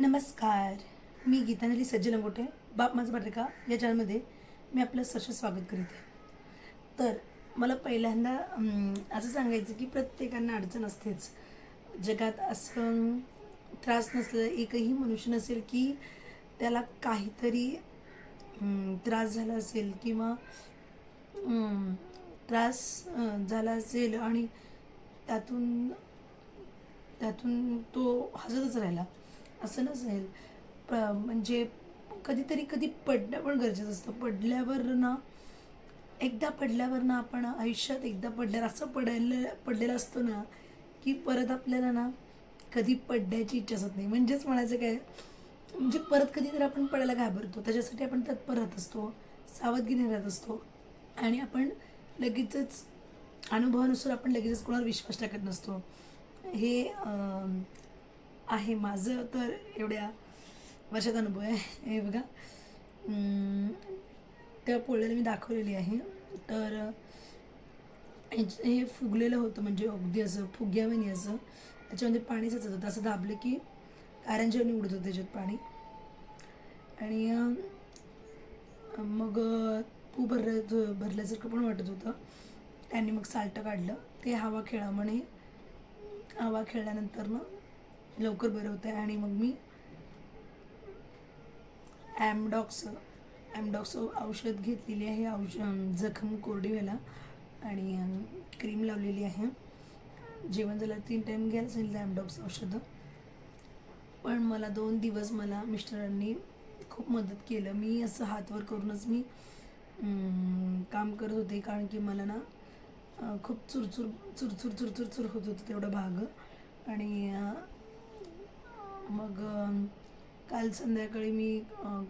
नमस्कार. मी गीतांजली सज्ज लंगोटे बाप माझं पत्रिका या चॅनलमध्ये मी आपलं सहर्ष स्वागत करीत आहे. तर मला पहिल्यांदा असं सांगायचं की प्रत्येकांना अडचण असतेच. जगात असं त्रास नसलेला एकही मनुष्य नसेल की त्याला काहीतरी त्रास झाला असेल किंवा त्रास झाला असेल आणि त्यातून त्यातून तो हजतच राहिला. असं नसेल. प म्हणजे कधीतरी कधी पडणं पण गरजेचं असतं. पडल्यावर ना एकदा पडल्यावर ना आपण आयुष्यात एकदा पडल्यावर असं पडायला पडलेलं असतो ना की परत आपल्याला ना कधी पडण्याची इच्छा असत नाही. म्हणजेच म्हणायचं काय म्हणजे परत कधी तर आपण पडायला घाबरतो. त्याच्यासाठी आपण तत्पर राहत असतो सावधगिरी राहत असतो. आणि आपण लगेचच अनुभवानुसार आपण लगेचच कोणावर विश्वास टाकत नसतो. हे आहे माझं तर एवढ्या वर्षात अनुभव आहे. हे बघा. त्या पोळ्याला मी दाखवलेली आहे. तर हे फुगलेलं होतं म्हणजे अगदी असं फुग्यावानी असं. त्याच्यामध्ये पाणी साचत होतं. असं दाबलं की कारंजावणी उडत होतं त्याच्यात पाणी. आणि मग तू भरलं भरल्यासारखं पण वाटत होतं. त्यांनी मग साल्टं काढलं. ते हवा खेळा म्हणे हवा खेळल्यानंतर मग लवकर बरं होतं आहे आणि मग मी ॲमडॉक्स ॲमडॉक्स औषध घेतलेली आहे औषध जखम कोरडी व्हायला आणि क्रीम लावलेली आहे. जेवण झालं तीन टाईम घ्यायला सांगितलं ॲमडॉक्स औषधं. पण मला दोन दिवस मला मिस्टरांनी खूप मदत केलं. मी असं हातवर करूनच मी काम करत होते. कारण की मला ना खूप चुरचुर चुरचुर चुरचुर चुर होत होतं तेवढं भाग. आणि मग काल संध्याकाळी मी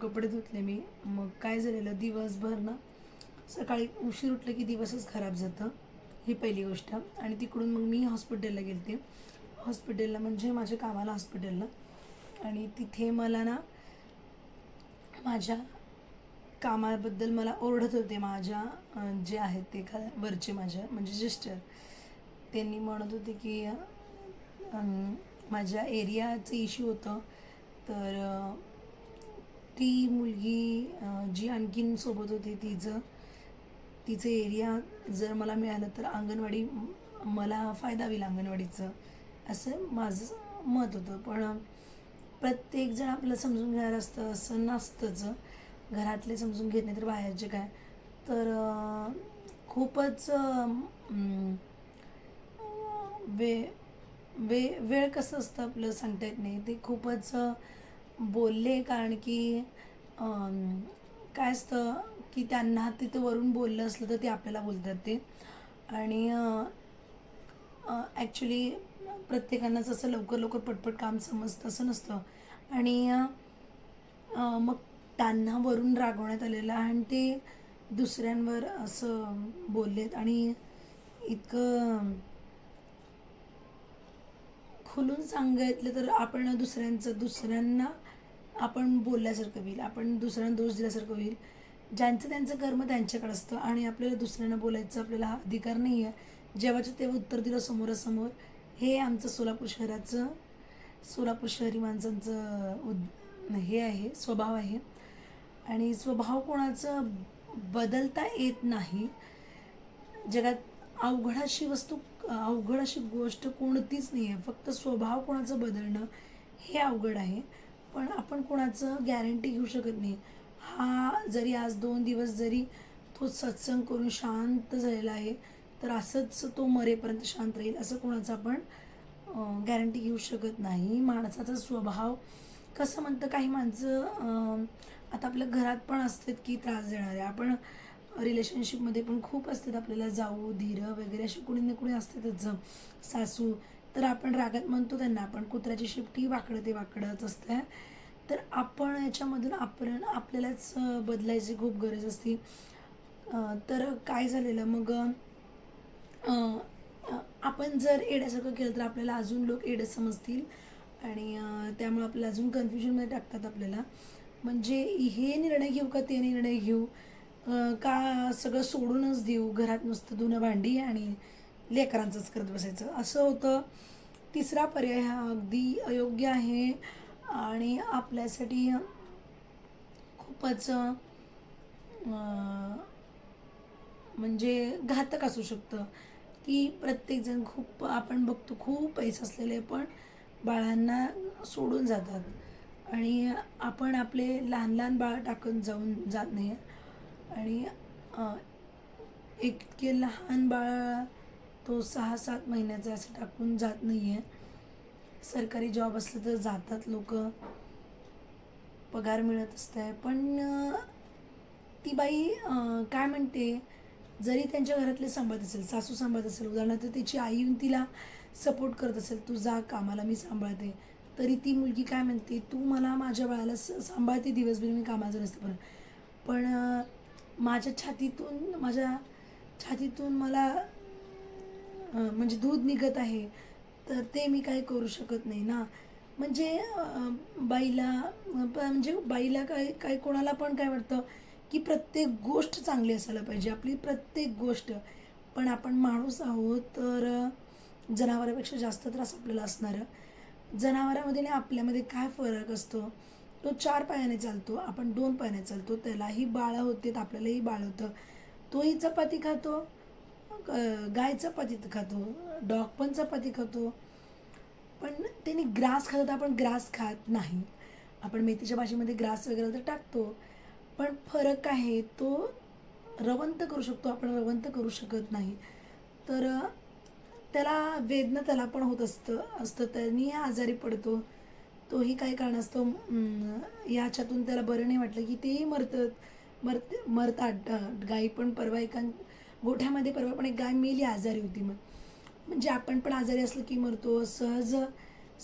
कपडे धुतले मी. मग काय झालेलं दिवसभर ना सकाळी उशीर उठलं की दिवसच खराब जातं. ही पहिली गोष्ट. आणि तिकडून मग मी हॉस्पिटलला गेलते. हॉस्पिटलला म्हणजे माझ्या कामाला हॉस्पिटलला. आणि तिथे मला ना माझ्या कामाबद्दल मला ओरडत होते. माझ्या जे आहेत ते खा वरचे माझ्या म्हणजे सिस्टर त्यांनी म्हणत होते की माझ्या एरियाचं इश्यू होतं. तर ती मुलगी जी आणखीन सोबत होती तिचं तिचं एरिया जर मला मिळालं तर अंगणवाडी मला फायदा होईल अंगणवाडीचं. असं माझं मत होतं. पण प्रत्येकजण आपलं समजून घ्यायला असतं असं नसतंच घरातले समजून घेत नाही तर बाहेरचे काय. तर खूपच वे वे वेळ कसं असतं आपलं सांगता येत नाही. ते खूपच बोलले कारण की काय असतं की त्यांना तिथं वरून बोललं असलं तर ते आपल्याला बोलतात ते. आणि ॲक्च्युली प्रत्येकांनाच असं लवकर लवकर पटपट काम समजतं असं नसतं. आणि मग त्यांना वरून रागवण्यात आलेलं आणि ते दुसऱ्यांवर असं बोललेत. आणि इतकं खुलून सांगितलं तर आपण दुसऱ्यांचं दुसऱ्यांना आपण बोलल्यासारखं होईल. आपण दुसऱ्यांना दोष दिल्यासारखं होईल. ज्यांचं त्यांचं कर्म त्यांच्याकडे असतं आणि आपल्याला दुसऱ्यांना बोलायचं आपल्याला हा अधिकार नाही आहे जेव्हाच्या तेव्हा उत्तर दिलं समोरासमोर हे आमचं सोलापूर शहराचं सोलापूर शहरी माणसांचं उद हे आहे स्वभाव आहे. आणि स्वभाव कोणाचं बदलता येत नाही. जगात अवघड अशी वस्तू अवघड अशी गोष्ट कोणतीच नाही आहे फक्त स्वभाव कोणाचं बदलणं हे अवघड आहे. पण आपण कोणाचं गॅरंटी घेऊ शकत नाही. हा जरी आज दोन दिवस जरी तो सत्संग करून शांत झालेला आहे तर असंच तो मरेपर्यंत शांत राहील असं कोणाचं आपण गॅरंटी घेऊ शकत नाही. माणसाचा स्वभाव कसं म्हणतं काही माणसं आता आपल्या घरात पण असतात की त्रास देणारे. आपण रिलेशनशिपमध्ये पण खूप असतात आपल्याला जाऊ धीर वगैरे असे कुणी ना कुणी असतातच. सासू तर आपण रागात म्हणतो त्यांना आपण कुत्र्याची शिफ्टी वाकडं ते वाकडंच असतं तर आपण याच्यामधून आपण आपल्यालाच बदलायची खूप गरज असते. तर काय झालेलं मग आपण जर एड्यासारखं केलं तर आपल्याला अजून लोक एडं समजतील. आणि त्यामुळे आपल्याला अजून कन्फ्युजनमध्ये टाकतात आपल्याला. म्हणजे हे निर्णय घेऊ का ते निर्णय घेऊ? का सगळं सोडूनच देऊ? घरात नुसतं धुणं भांडी आणि लेकरांचंच करत बसायचं. असं होतं. तिसरा पर्याय हा अगदी अयोग्य आहे. आणि आपल्यासाठी खूपच म्हणजे घातक असू शकतं. की प्रत्येकजण खूप आपण बघतो खूप पैसे असलेले पण बाळांना सोडून जातात. आणि आपण आपले लहान लहान बाळ टाकून जाऊन जात नाही. आणि इतके लहान बाळ तो सहा सात महिन्याचा असं टाकून जात नाही आहे सरकारी जॉब असलं तर जातात लोक. पगार मिळत असतं पण ती बाई काय म्हणते? जरी त्यांच्या घरातले सांभाळत असेल सासू सांभाळत असेल उदाहरणार्थ तिची आई येऊन तिला सपोर्ट करत असेल तू जा कामाला मी सांभाळते. तरी ती मुलगी काय म्हणते? तू मला माझ्या बाळाला स सांभाळते दिवसभर मी कामाचं नसतं पण पण माझ्या छातीतून माझ्या छातीतून मला म्हणजे दूध निघत आहे तर ते मी काय करू शकत नाही ना. म्हणजे बाईला प- म्हणजे बाईला काय काय कोणाला पण काय वाटतं की प्रत्येक गोष्ट चांगली असायला पाहिजे आपली प्रत्येक गोष्ट. पण आपण माणूस आहोत तर जनावरापेक्षा जास्त त्रास आपल्याला असणारं. जनावरामध्ये आणि आपल्यामध्ये काय फरक असतो? तो चार पायाने चालतो आपण दोन पायाने चालतो. त्यालाही बाळ होते आपल्यालाही बाळ होतं. तोही चपाती खातो ग- गाय चपाती खातो डॉग पण चपाती खातो. पण त्यांनी ग्रास खातात आपण ग्रास खात नाही. आपण मेथीच्या भाषेमध्ये ग्रास वगैरे तर टाकतो. पण फरक आहे तो रवंत करू शकतो आपण रवंत करू शकत नाही. तर त्याला वेदना त्याला पण होत असतं असतं. त्यांनी आजारी पडतो. तोही काय कारणास्तव याच्यातून त्याला बरं नाही वाटलं की तेही मरतात. मरत मरतात. गाई पण परवा एका गोठ्यामध्ये परवा पण एक गाय मेली आजारी होती मग. म्हणजे आपण पण आजारी असलं की मरतो. सहज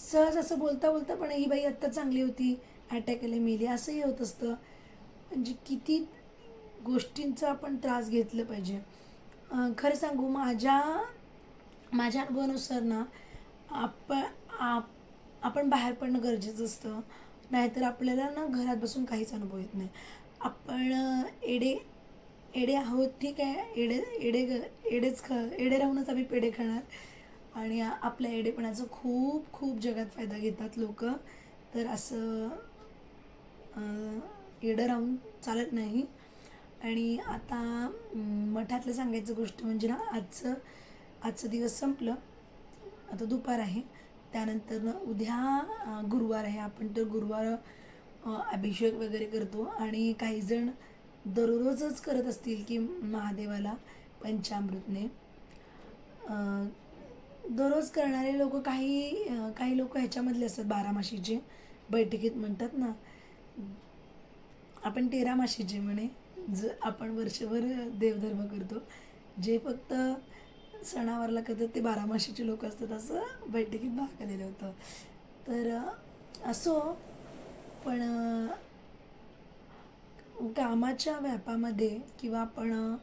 सहज असं बोलता बोलता पण ही बाई आत्ता चांगली होती. अटॅक आले मेली. असंही होत असतं. म्हणजे किती गोष्टींचा आपण त्रास घेतलं पाहिजे. खरं सांगू माझ्या माझ्या अनुभवानुसार ना आपण आप आपण बाहेर पडणं गरजेचं असतं. नाहीतर आपल्याला ना घरात बसून काहीच अनुभव येत नाही. आपण एडे एडे आहोत ठीक आहे. एडे एडे एडेच ख एडे राहूनच आम्ही पेढे खाणार. आणि आपल्या एडेपणाचा खूप खूप जगात फायदा घेतात लोक. तर असं अं, एडं राहून चालत नाही. आणि आता मठातलं सांगायचं गोष्ट म्हणजे ना आजचं आजचं दिवस संपलं. आता दुपार आहे. त्यानंतर ना उद्या गुरुवार आहे. आपण तर गुरुवार अभिषेक वगैरे करतो आणि काही जण दररोजच करत असतील की महादेवाला पंचामृतने. दररोज करणारे लोक काही काही लोक ह्याच्यामधले असतात. बारामाशीचे बैठकीत म्हणतात ना आपण तेरा माशीचे म्हणे ज आपण वर्षभर देवधर्म करतो. जे फक्त सणावारला कधी ते बारामाशीचे लोक असतात असं बैठकीत भाग आलेलं होतं. तर असो पण कामाच्या व्यापामध्ये किंवा आपण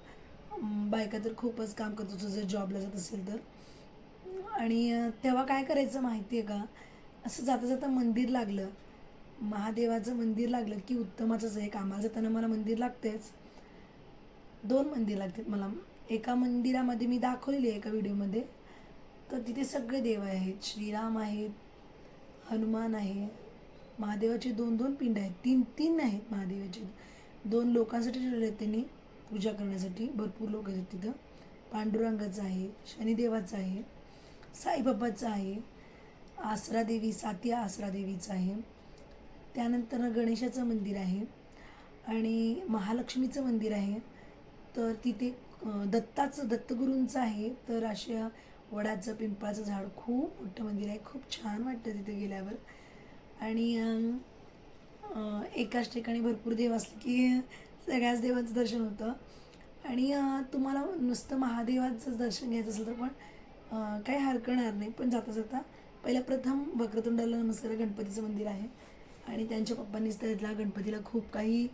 बायका तर खूपच काम करतो तुझं जर जॉबला जात असेल तर. आणि तेव्हा काय करायचं माहिती आहे का? असं जाता जाता मंदिर लागलं. महादेवाचं मंदिर लागलं की उत्तमाचंच आहे कामाला जाताना मला मंदिर लागतेच दोन मंदिर लागतात मला. एका मंदिरामध्ये मी दाखवलेली आहे एका व्हिडिओमध्ये. तर तिथे सगळे देव आहेत. श्रीराम आहेत हनुमान आहे महादेवाचे दोन दोन पिंड आहेत. तीन तीन आहेत महादेवाचे. दोन लोकांसाठी ठेवले आहेत त्यांनी पूजा करण्यासाठी. भरपूर लोक आहेत तिथं. पांडुरंगाचं आहे शनिदेवाचं आहे साईबाबाचं आहे आसरा देवी सातिया आसरा देवीचं आहे. त्यानंतर गणेशाचं मंदिर आहे आणि महालक्ष्मीचं मंदिर आहे. तर तिथे दत्ताचं दत्तगुरूंचं आहे. तर अशा वडाचं पिंपळाचं झाड खूप मोठं मंदिर आहे. खूप छान वाटतं तिथे गेल्यावर. आणि एकाच ठिकाणी भरपूर देव असले की सगळ्याच देवांचं दर्शन होतं. आणि तुम्हाला नुसतं महादेवाचं दर्शन घ्यायचं असेल तर पण काही हरकणार नाही. पण जाता जाता पहिल्या प्रथम वक्रतुंडाला नमस्कार गणपतीचं मंदिर आहे. आणि त्यांच्या पप्पांनीच त्यातला गणपतीला खूप काही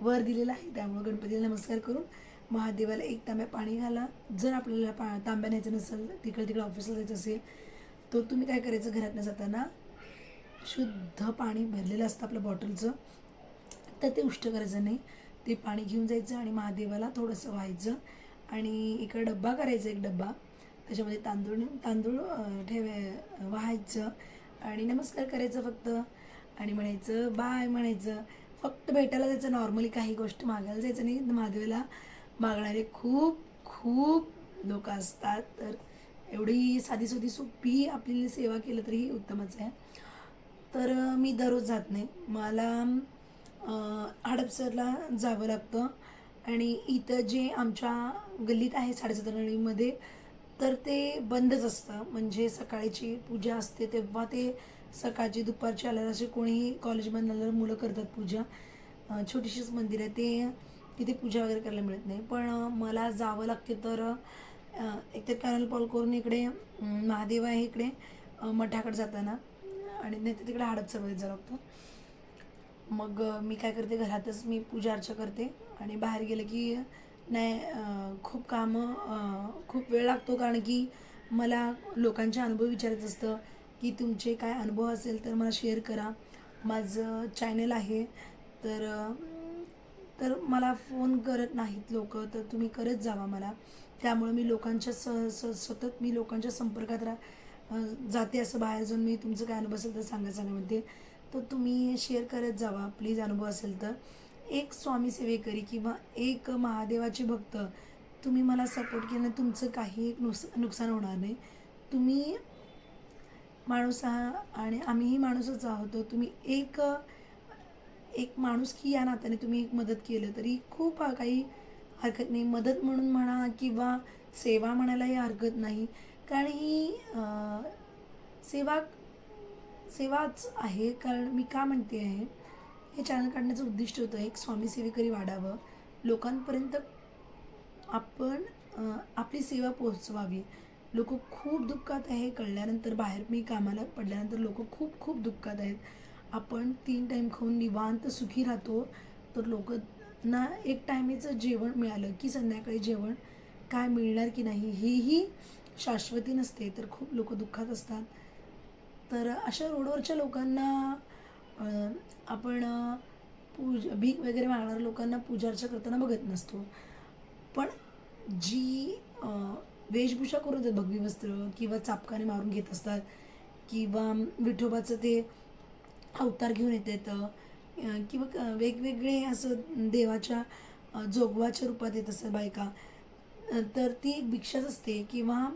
वर दिलेला आहे. त्यामुळं गणपतीला नमस्कार करून महादेवाला एक तांब्या पाणी घाला. जर आपल्याला पा तांब्या न्यायचं नसेल तिकडे तिकडे ऑफिसला जायचं असेल तर तुम्ही काय करायचं? घरातनं जाताना शुद्ध पाणी भरलेलं असतं आपल्या बॉटलचं तर ते उष्ट करायचं नाही. ते पाणी घेऊन जायचं आणि महादेवाला थोडंसं व्हायचं. आणि इकडं डब्बा करायचा एक डब्बा. त्याच्यामध्ये तांदूळ तांदूळ ठेवाय व्हायचं. आणि नमस्कार करायचं फक्त. आणि म्हणायचं बाय म्हणायचं. फक्त भेटायला जायचं. नॉर्मली काही गोष्ट मागायला जायचं नाही. महादेवाला मागणारे खूप खूप लोक असतात. तर एवढी साधी सोधी सोपी आपली सेवा केलं तरी उत्तमच आहे. तर मी दररोज जात नाही. मला हडपसरला जावं लागतं. आणि इथं जे आमच्या गल्लीत आहे साडेसात तर ते बंदच असतं. म्हणजे सकाळची पूजा असते तेव्हा ते सकाळची दुपारची आल्यावर असे कोणीही कॉलेजमधून आल्यावर मुलं करतात पूजा. छोटीशीच मंदिर आहे. ते तिथे पूजा वगैरे करायला मिळत नाही. पण मला जावं लागते तर एकतर कॅनल पॉल करून इकडे महादेव आहे इकडे मठाकडे जाताना. आणि नाही तर तिकडे हडपसरमध्ये जावं लागतं. मग मी काय करते घरातच मी पूजा अर्चा करते. आणि बाहेर गेलं की नाही खूप कामं खूप वेळ लागतो. कारण की मला लोकांचे अनुभव विचारायचं असतं की तुमचे काय अनुभव असेल तर मला शेअर करा. माझं चॅनल आहे. तर तर मला फोन करत नाहीत लोक तर तुम्ही करत जावा मला. त्यामुळे मी लोकांच्या स स सतत मी लोकांच्या संपर्कात रा जाते असं बाहेर जाऊन मी तुमचं काय अनुभव असेल तर सांगा सांगामध्ये तर तुम्ही शेअर करत जावा प्लीज अनुभव असेल तर. एक स्वामी सेवेकरी किंवा एक महादेवाचे भक्त तुम्ही मला सपोर्ट केलं तुमचं काही नुस नुकसान होणार नाही. तुम्ही माणूस आहा आणि आम्हीही माणूसच आहोत तुम्ही एक एक माणूस की या नात्याने तुम्ही एक मदत केलं तरी खूप काही हरकत नाही. मदत म्हणून म्हणा किंवा सेवा म्हणायलाही हरकत नाही. कारण ही सेवा सेवाच आहे. कारण मी का म्हणते आहे हे चॅनल काढण्याचं उद्दिष्ट होतं एक स्वामी सेवेकरी वाढावं. लोकांपर्यंत आपण आपली सेवा पोहोचवावी. लोक खूप दुःखात आहे. कळल्यानंतर बाहेर मी कामाला पडल्यानंतर लोक खूप खूप दुःखात आहेत. आपण तीन टाईम खाऊन निवांत सुखी राहतो तर लोक ना एक टायमेचं जेवण मिळालं की संध्याकाळी जेवण काय मिळणार की नाही हेही शाश्वती नसते तर खूप लोक दुःखात असतात. तर अशा रोडवरच्या लोकांना आपण पूज भीक वगैरे मागणाऱ्या लोकांना पूजार्चा करताना बघत नसतो. पण जी वेशभूषा करून येतात भगवी वस्त्र किंवा चापकाने मारून घेत असतात किंवा विठोबाचं ते अवतार घेऊन येतात अं, किंवा वेगवेगळे असं देवाच्या जोगवाच्या रूपात येत असतात बायका. तर ती एक भिक्षाच असते. किंवा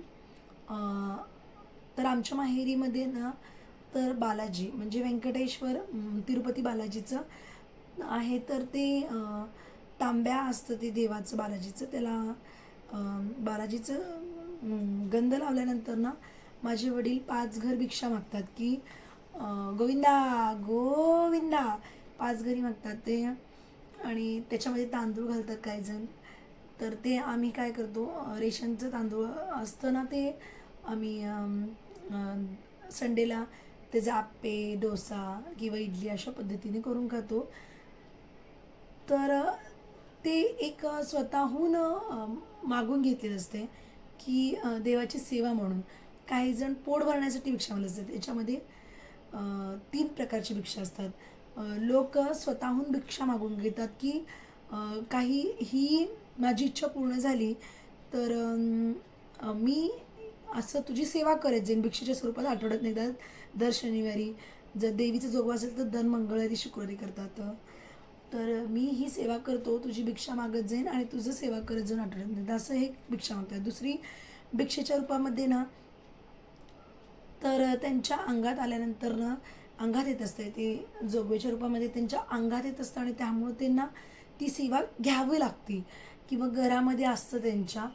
तर आमच्या माहेरीमध्ये ना तर बालाजी म्हणजे व्यंकटेश्वर तिरुपती बालाजीचं आहे. तर ते तांब्या असतं ते देवाचं बालाजीचं. त्याला बालाजीचं गंध लावल्यानंतर ना माझे वडील पाच घर भिक्षा मागतात की गोविंदा गोविंदा. पाच घरी मागतात ते. आणि त्याच्यामध्ये तांदूळ घालतात काही जण. तर ते आम्ही काय करतो रेशनचं तांदूळ असतं ना ते आम्ही संडेला त्याचे आप्पे डोसा किंवा इडली अशा पद्धतीने करून खातो. तर ते एक स्वतःहून मागून घेतलेलं असते की देवाची सेवा म्हणून. काही जण पोट भरण्यासाठी भिक्षा मागत असते त्याच्यामध्ये तीन प्रकारची भिक्षा असतात. लोक स्वतःहून भिक्षा मागून घेतात की काही ही माझी इच्छा पूर्ण झाली तर मी असं तुझी सेवा करत जाईन भिक्षेच्या स्वरूपात आठवड्यात एकदा दर शनिवारी जर देवीचं जोगवा असेल तर दर मंगळवारी शुक्रवारी करतात. तर मी ही सेवा करतो तुझी भिक्षा मागत जाईन आणि तुझं सेवा करत जाईन आठवड्यात असं हे भिक्षा मागतात. दुसरी भिक्षेच्या रूपामध्ये ना तर त्यांच्या अंगात आल्यानंतर ना अंगात येत असते. ते जोगवेच्या रूपामध्ये त्यांच्या अंगात येत असतं आणि त्यामुळं त्यांना ती सेवा घ्यावी लागते. किंवा घरामध्ये असतं त्यांच्या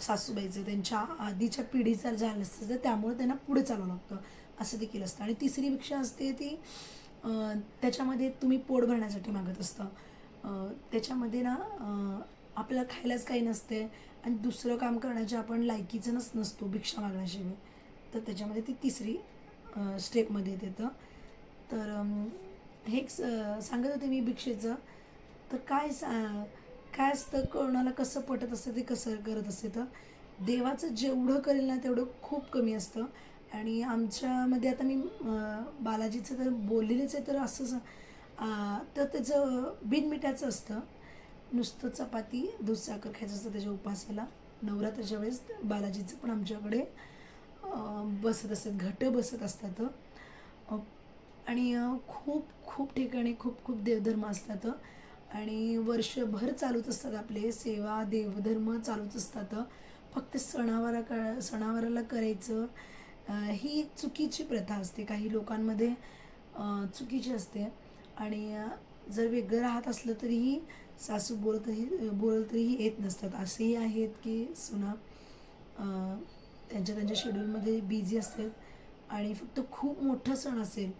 सासूबाईचं त्यांच्या आधीच्या पिढीचं झालं असतं तर त्यामुळं त्यांना पुढे चालवं लागतं. असं देखील असतं. आणि तिसरी भिक्षा असते ती त्याच्यामध्ये तुम्ही पोट भरण्यासाठी मागत असतं. त्याच्यामध्ये ना आपल्याला खायलाच काही नसते. आणि दुसरं काम करण्याच्या आपण लायकीचं नस नसतो भिक्षा मागण्याशिवाय तर त्याच्यामध्ये ती तिसरी स्टेपमध्ये येतं तर. हे एक स- सांगत होते मी भिक्षेचं. तर काय सा काय असतं कोणाला कसं पटत असतं ते कसं करत असते तर? देवाचं जेवढं करेल ना तेवढं खूप कमी असतं. आणि आमच्यामध्ये आता मी बालाजीचं तर बोललेलेच आहे तर असं तर त्याचं बिनमिठाचं असतं. नुसतं चपाती दूध साखर खायचं असतं त्याच्या उपासाला. नवरात्राच्या वेळेस बालाजीचं पण आमच्याकडे बसत असतात घट बसत असतात. आणि खूप खूप ठिकाणी खूप खूप देवधर्म असतात. आणि वर्षभर चालूच असतात आपले सेवा देवधर्म चालूच असतात. फक्त सणावारा का सणावाराला करायचं ही एक चुकीची प्रथा असते. काही लोकांमध्ये चुकीची असते. आणि जर वेगळं राहत असलं तरीही सासू बोलतही बोलत तरीही येत नसतात. असेही आहेत की सुना त्यांच्या त्यांच्या शेड्यूलमध्ये बिझी असतात आणि फक्त खूप मोठा सण असेल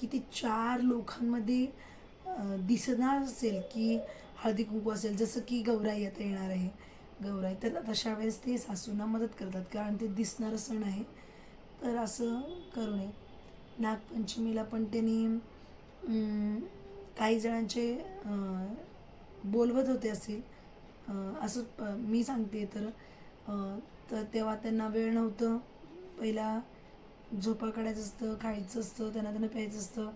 की ते चार लोकांमध्ये दिसणार असेल की हळदी कुंकू असेल. जसं की गौराई आता येणार आहे. गौराई तर तशा वेळेस ते सासूंना मदत करतात कारण ते दिसणारं सण आहे. तर असं करू नये. नागपंचमीला पण त्यांनी काही जणांचे बोलवत होते असतील असं प- मी सांगते. तर तर तेव्हा त्यांना वेळ नव्हतं. पहिला झोपा काढायचं असतं खायचं असतं त्यांना त्यांना प्यायचं असतं.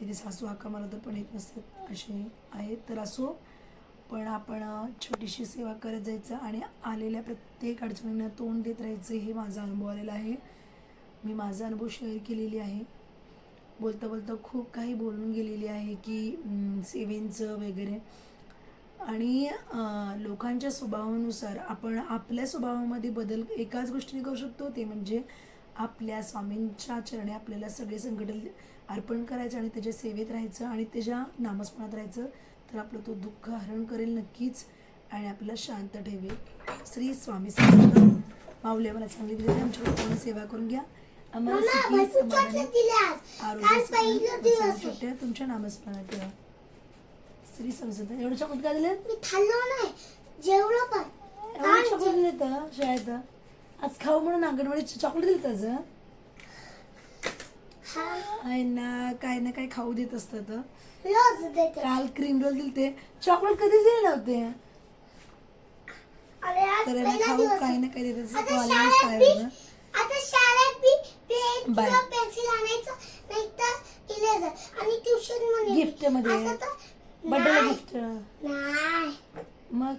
इथे सासू हाका मला तर पण येत नसतात असे आहेत. तर असो पण आपण छोटीशी सेवा करत जायचं आणि आलेल्या प्रत्येक अडचणींना तोंड देत राहायचं हे माझा अनुभव आलेला आहे. मी माझा अनुभव शेअर केलेली आहे. बोलता बोलता खूप काही बोलून गेलेली आहे की सेवेंचं वगैरे. आणि लोकांच्या स्वभावानुसार आपण आपल्या स्वभावामध्ये बदल एकाच गोष्टीने करू शकतो ते म्हणजे आपल्या स्वामींच्या चरणी आपल्याला सगळे संकट अर्पण करायचं आणि त्याच्या सेवेत राहायचं आणि त्याच्या नामस्मरणात राहायचं. तर आपलं तो दुःख हरण करेल नक्कीच आणि आपल्याला शांत ठेवेल. श्री स्वामी समर्थ. माऊली आम्हाला चांगली दिली आमच्याकडे पूर्ण सेवा करून घ्या. आम्हाला तुमच्या नामस्मरणात ठेवा. श्री समजत एवढं काय दिलं मी खाल्लो नाही. जेवलो पण. एवढं चॉकलेट दिलं तर शाळेत? आज खाऊ म्हणून अंगणवाडी चॉकलेट दिलं त्याचं हा? आहे ना काय ना काय खाऊ देत असतात देते. काल क्रीम रोल दिले ते चॉकलेट कधीच दिले नव्हते. तर खाऊ आहे. ना काही देत कॉलेज शाळेत बी शाळेत आता शाळेत बी पेन बाय. पेन्सिल आणायचं नाही तर इरेजर आणि ट्युशनमध्ये. गिफ्टमध्ये. असं तर बर्थडे नाही. गिफ्ट नाही. मग?